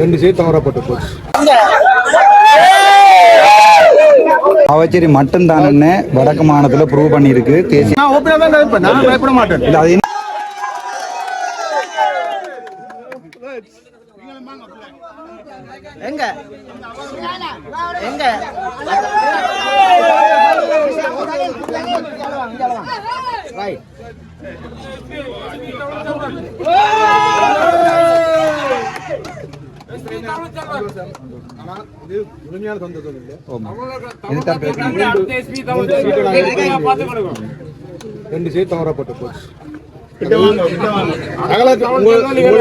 ரெண்டு சீட் தவறப்பட்டு போச்சு. அவச்சேரி மட்டும்தானே வடக்கு மாநிலத்துல ப்ரூவ் பண்ணியிருக்கு. தேசிய தான் பயப்பட மாட்டேன். இல்ல அது என்ன- எங்க? எங்க? ரைட் இது முழுமையான சொந்த இல்லை ரெண்டு சீட் தவறப்பட்டு போச்சு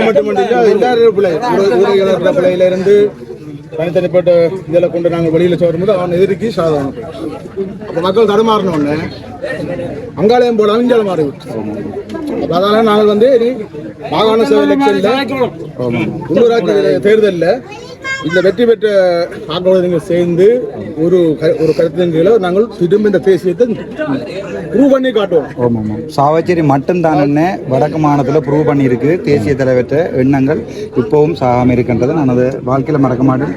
மட்டும் எல்லாரும் பிள்ளை ஊர- ஊரக இருந்து தனித்தனிப்பட்ட இதில் கொண்டு நாங்கள் வெளியில் வரும்போது அவன் எதிர்க்கு சாதகம். அப்போ மக்கள் தடுமாறின உடனே அங்காலயம் போல அவிஞ்சாலும் மாறி அதனால நாங்கள் வந்து மாகாண சபை எலெக்ஷன்ல உள்ளூராட்சி தேர்தலில் இந்த வெற்றி பெற்ற ஆக்களோடு சேர்ந்து ஒரு ஒரு கருத்தின் கீழே நாங்கள் திரும்ப இந்த தேசியத்தை ப்ரூவ் பண்ணி காட்டுவோம். ஆமாம் சாவச்சேரி மட்டும்தானே வடக்கு மாநிலத்தில் ப்ரூவ் பண்ணியிருக்கு. தேசிய தலைவற்ற எண்ணங்கள் இப்போவும் சாகாமல் இருக்கின்றது. நான் அதை வாழ்க்கையில் மறக்க மாட்டேன்.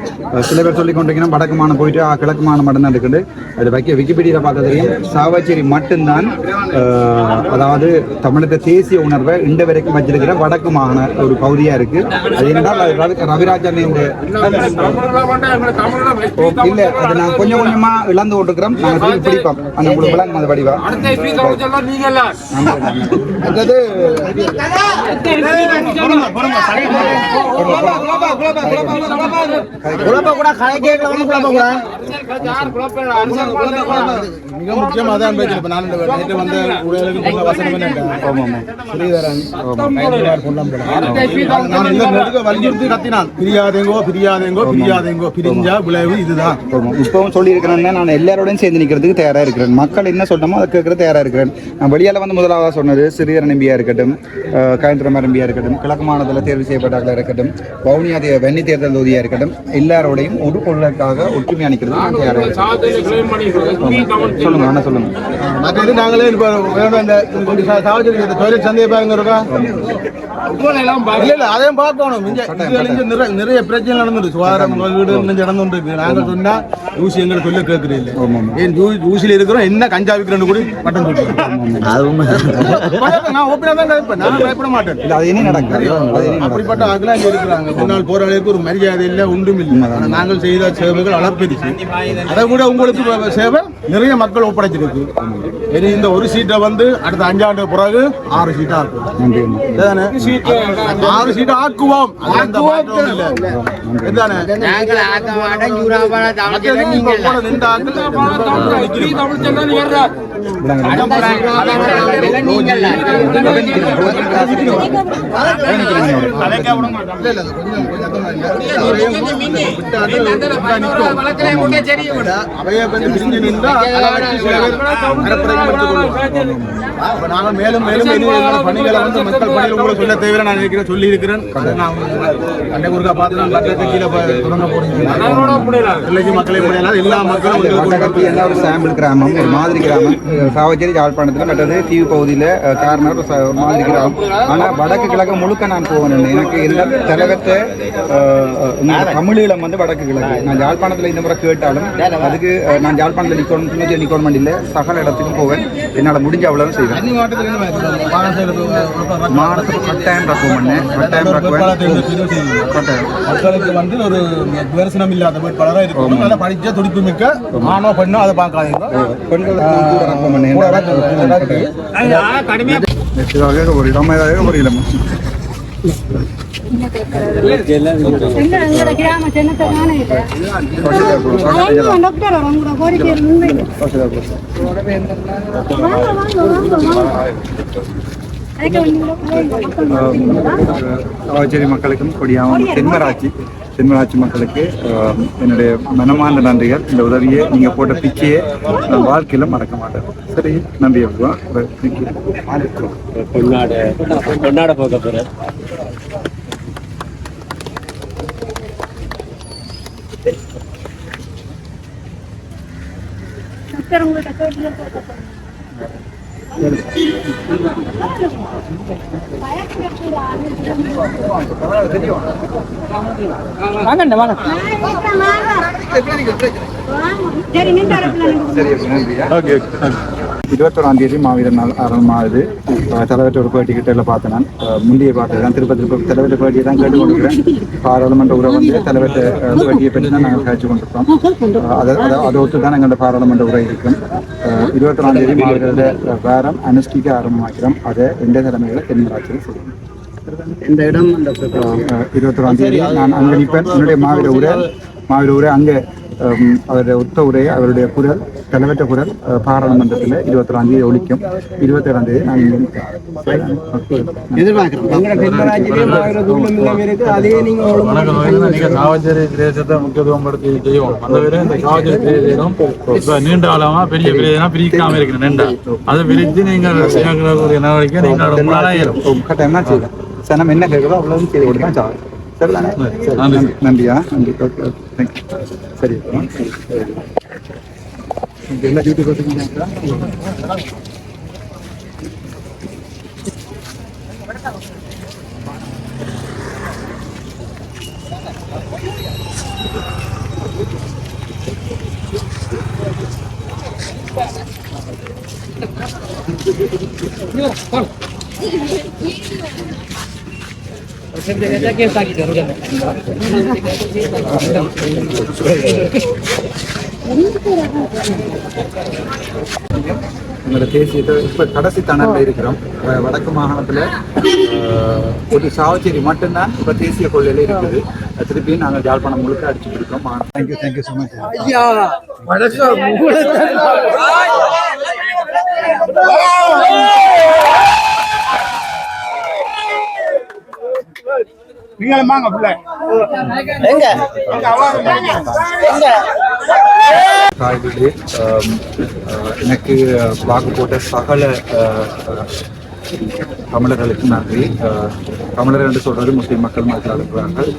சில பேர் சொல்லி கொண்டிருக்கணும் வடக்கு மாநிலம் போயிட்டு கிழக்கு மாநிலம் மட்டும்தான் இருக்குது அது வைக்க விக்கிபீடியில் பார்க்க தெரியும். சாவச்சேரி மட்டும்தான் அதாவது தமிழக தேசிய உணர்வை இன்று வரைக்கும் வச்சிருக்கிற வடக்கு மாகாண ஒரு பகுதியாக இருக்குது அது என்னென்னா ரவி- ரவிராஜன் இல்ல நான் கொஞ்சம் கொஞ்சமா இழந்து கொண்டிருக்கிறோம் நாங்க பிடிப்போம். அந்த உங்களுக்கு விளங்கும் அந்த வடிவா குழப்ப கூட கலை கேட்கல குழப்ப கூட மிக முக்கியமாக தான் பேச்சு நான் இந்த நேற்று வந்த உடலுக்கு உள்ள வசனம் ஸ்ரீதரன். நான் இந்த நெடுக வலியுறுத்தி கத்தினான். பிரியாதேங்கோ பிரியாதேங்கோ பிரியாதேங்கோ. பிரிஞ்சா விளைவு இதுதான். இப்பவும் சொல்லியிருக்கிறேன்னா நான் எல்லாரோடையும் சேர்ந்து நிற்கிறதுக்கு தயாராக இருக்கிறேன். மக்கள் என்ன சொல்றோமோ அதை கேட்கற தயாராக இருக்கிறேன். நான் வெளியால வந்து முதலாவதாக சொன்னது சிறியர் நம்பியா இருக்கட்டும் அஹ், காயந்திரமா நம்பியா இருக்கட்டும் கிழக்கு மாநிலத்தில் தேர்வு செய்யப்பட்டார்களாக இருக்கட்டும் வவுனியா வெண்ணி தேர்தல் தொகுதியாக இருக்கட்டும் எல்லாரோடையும் ஒரு பொருளுக்காக தயாராக இருக்கிறேன் சொல்லுங்க அண்ணா சொல்லுங்க. மற்றது நாங்களே இப்போ சா- சாவச்சேரி டொய்லெட் சந்தையை பாருங்க இருக்கா? இல்ல இல்ல அதையும் பார்க்கணும். நிறைய நிறைய பிரச்சனை நடந்துருக்கு சுகாதாரம் வீடு இருக்கு நாங்க சொன்னா ஊசி எங்களை சொல்ல ஏன் ஊ- ஊசியில இருக்கிறோம் என்ன கஞ்சா விற்கிறேன்னு கூட பட்டம் சொல்லிட்டு நான் ஓப்பனா தான் கதைப்பேன் நான் பயப்பட மாட்டேன். இல்லை அது என்ன நடக்குது. அது என்ன நடக்குது. அப்படிப்பட்ட ஆட்கள் இங்க இருக்கிறாங்க. முன்னாள் போராளிக்கு ஒரு மரியாதை இல்லை ஒன்றும் இல்லை. நாங்கள் செய்த சேவைகள் அளப்பெருசு. அதை விட உங்களுக்கு சேவை நிறைய மக்கள் ஒப்படைச்சிருக்கு. இனி இந்த ஒரு சீட்டை வந்து அடுத்த அஞ்சாண்டு பிறகு ஆறு சீட்டா இருக்கும்? ஆறு சீட்டை ஆக்குவோம்? நாங்கள் அவையை பிரிஞ்சு நாங்க மேலும் மேலும் பணிகளை வந்து மக்கள் உங்களுக்கு சொல்ல தேவை நான் இருக்கிறேன் சொல்லி இருக்கிறேன் நான் அன்னைக்கு ஒருக்கா பார்த்து நான் கட்டத்தை கீழே போய் தொடங்க போறேன். பிள்ளைக்கு மக்களை முடியலாம் எல்லா மக்களும் என்ன ஒரு சாம்பிள் கிராமம் ஒரு மாதிரி கிராமம். சாவச்சேரி யாழ்ப்பாணத்தில் மற்றது தீவு பகுதியில் காரணம் ஒரு மாதிரி கிராமம். ஆனால் வடக்கு கிழக்கு முழுக்க நான் போவேன். எனக்கு இருந்த தலைவத்தை தமிழீழம் வந்து வடக்கு கிழக்கு. நான் யாழ்ப்பாணத்தில் இந்த முறை கேட்டாலும் அதுக்கு நான் யாழ்ப்பாணத்தில் நிற்கணும் துணிச்சு நிற்கணும் இல்லை சகல இடத்துக்கும் போவேன். என்னால் முடிஞ்ச அவ்வளவு செய்வேன். மாநிலத்துக்கு கட்டாயம் ரக்குவேன் பண்ணேன் கட்டாயம் மக்களுக்கு வந்து ஒரு விமர்சனம் இல்லாத வேட்பாளராக இருக்கணும் நல்லா படிச்ச துடிப்பு மிக்க ஆணோ பெண்ணோ அதை பார்க்காதீங்க பெண்களுக்கு ரக்கம் இருக்கு. ஒரு இடம் ஒரு மக்களுக்கும் கொடியாவும் தென்மராட்சி தென்மராட்சி மக்களுக்கு என்னுடைய மனமார்ந்த நன்றிகள். இந்த உதவியை நீங்கள் போட்ட பிச்சையை நான் வாழ்க்கையில் மறக்க மாட்டேன். சரி நன்றி அவ்வளோ கொண்டாட கொண்டாட போக போறேன். டாக்டர் உங்கள்கிட்ட கேட்டு வாங்கண்ணே வாங்க. சரி சரி நன்றியா இருபத்தொராம் தேதி மாவீரர் நாள் ஆரம்பமாகுது தலைவர்கிட்ட பேட்டி கிட்ட பார்த்தேன் நான். முந்தைய பாட்டு தான் திருப்ப திருப்ப தலைவர் பேட்டியை தான் கேட்டு கொண்டிருக்கிறேன் பாராளுமன்ற உரை வந்து தலைவர்கிட்ட பேட்டியை பற்றி தான் நாங்கள் காய்ச்சி கொண்டிருக்கோம் அஹ் அதை அதை ஒத்து தான் எங்களோட பாராளுமன்ற உரை இருக்கும். இருபத்தொராம் தேதி மாவீரர் வாரம் அனுஷ்டிக்க ஆரம்பமாக்கிறோம். அதை எந்த தலைமைகளை தென்மராட்சியில் செய்யும். இந்த இடம் இருபத்தொராம் தேதி நான் அங்கே நிற்பேன். என்னுடைய மாவீர உரை மாவீர உரை அங்கே அவருடைய ஒத்த உரையை அவருடைய குரல் தலைவற்ற குரல் பாராளுமன்றத்தில் இருபத்தொராம் தேதி ஒழிக்கும் இருபத்தேழாம் தேதி நான் சாவச்சேரி பிரதேசத்தை முக்கியத்துவம் படுத்தி செய்வோம் அந்த வரை இந்த சாவச்சேரி பிரதேசம் நீண்ட காலமா பெரிய பிரதேசம் பிரிக்காம இருக்கு நெண்டா அதை பிரித்து நீங்கள் செய்யக்கூடிய நடவடிக்கை நீங்கள் ரொம்ப நாளாயிரும் கட்டாயமா செய்வேன் சார் நம்ம என்ன கேட்குறோம் அவ்வளவு செய்து கொடுத்தா சார் சரிதானே சரி நன்றி நன்றியா நன்றி ஓகே ஓகே தேங்க்யூ சரி இங்க எல்லா டியூட்டி கொடுத்துருக்கீங்க எங்களோட தேசியத்தை இப்போ கடைசி தணலில் இருக்கிறோம். வடக்கு மாகாணத்தில் ஒரு சாவச்சேரி மட்டும்தான் இப்போ தேசிய கொள்கையில் இருக்குது. திருப்பியும் நாங்கள் ஜாழ்ப்பாணம் முழுக்க அடிச்சுட்டு இருக்கோம். தேங்க்யூ தேங்க்யூ ஸோ மச் ஐயா வணக்கம் நீங்களும் வாங்க பிள்ளை. எங்க? எங்க எனக்கு வாக்கு போட்ட சகல தமிழர்களுக்கு நன்றி. தமிழர் என்று சொல்றது முஸ்லீம் மக்கள் மக்கள் இருக்கிறார்கள்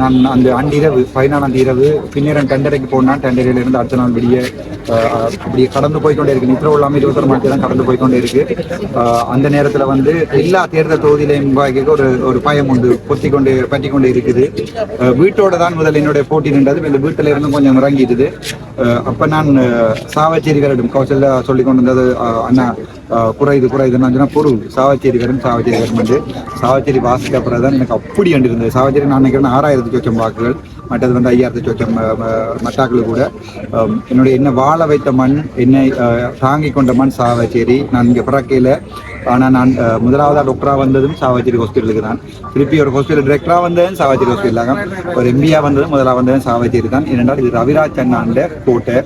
நான் அந்த அன்றிரவு பதினாலாம் இரவு பின்னிரன் டெண்டரைக்கு போனால் டெண்டரில் இருந்து அடுத்த நாள் விடிய ஆஹ், அப்படி கடந்து போய்கொண்டே இருக்கு. நித்திர இல்லாமல் இருபத்தொரு மணி தான் கடந்து போய்க்கொண்டே இருக்கு. அந்த நேரத்தில் வந்து எல்லா தேர்தல் தொகுதியிலையும் ஒரு ஒரு பயம் உண்டு. பொத்தி கொண்டு பற்றி கொண்டு இருக்குது வீட்டோட தான் முதல் என்னுடைய போட்டி நின்றது. இந்த வீட்டில இருந்து கொஞ்சம் இறங்கிடுது அப்போ அப்ப நான் சாவச்சேரிகளிடம் கௌசல்ல கௌசல்யா சொல்லி கொண்டு வந்தது அண்ணா அஹ், குறையுது குறையுது நான் சொன்னா பொருள் சாவச்சேரி வரும் சாவச்சேரி வரும் என்று சாவச்சேரி வாசிக்க அப்புறம் தான் எனக்கு அப்படி அண்டு சாவச்சேரி நான் நினைக்கிறேன் ஆறாயிரத்து சொச்சம் வாக்குகள் மற்றது வந்து ஐயாயிரத்து சொச்சம் மட்டாக்கள் கூட. என்னுடைய என்ன வாழ வைத்த மண் என்னை தாங்கி கொண்ட மண் சாவச்சேரி. நான் இங்கே பிறக்கையில் ஆனால் நான் முதலாவதாக டாக்டராக வந்ததும் சாவாஜிரி ஹாஸ்பிட்டலுக்கு தான். திருப்பி ஒரு ஹாஸ்பிட்டல் டிரெக்டராக வந்ததும் சாவாஜிரி ஹாஸ்பிட்டலாக ஒரு எம்பியாக வந்ததும் முதலாக வந்ததும் சாவாஜிரி தான். ஏனென்றால் இது ரவிராஜ் அண்ணாண்ட கோட்டை.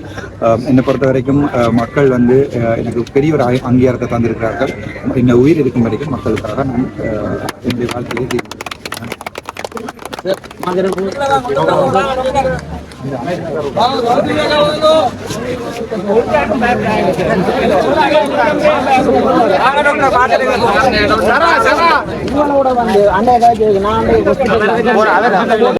என்னை பொறுத்த வரைக்கும் மக்கள் வந்து எனக்கு பெரிய ஒரு அங்கீகாரத்தை தந்திருக்கிறார்கள். என்னை உயிர் இருக்கும் வரைக்கும் மக்களுக்காக நான் என்னுடைய வாழ்க்கையை ஜெயிக்கிறேன். அண்ணா ஏதாவது அண்டை ஏதாச்சும் நான்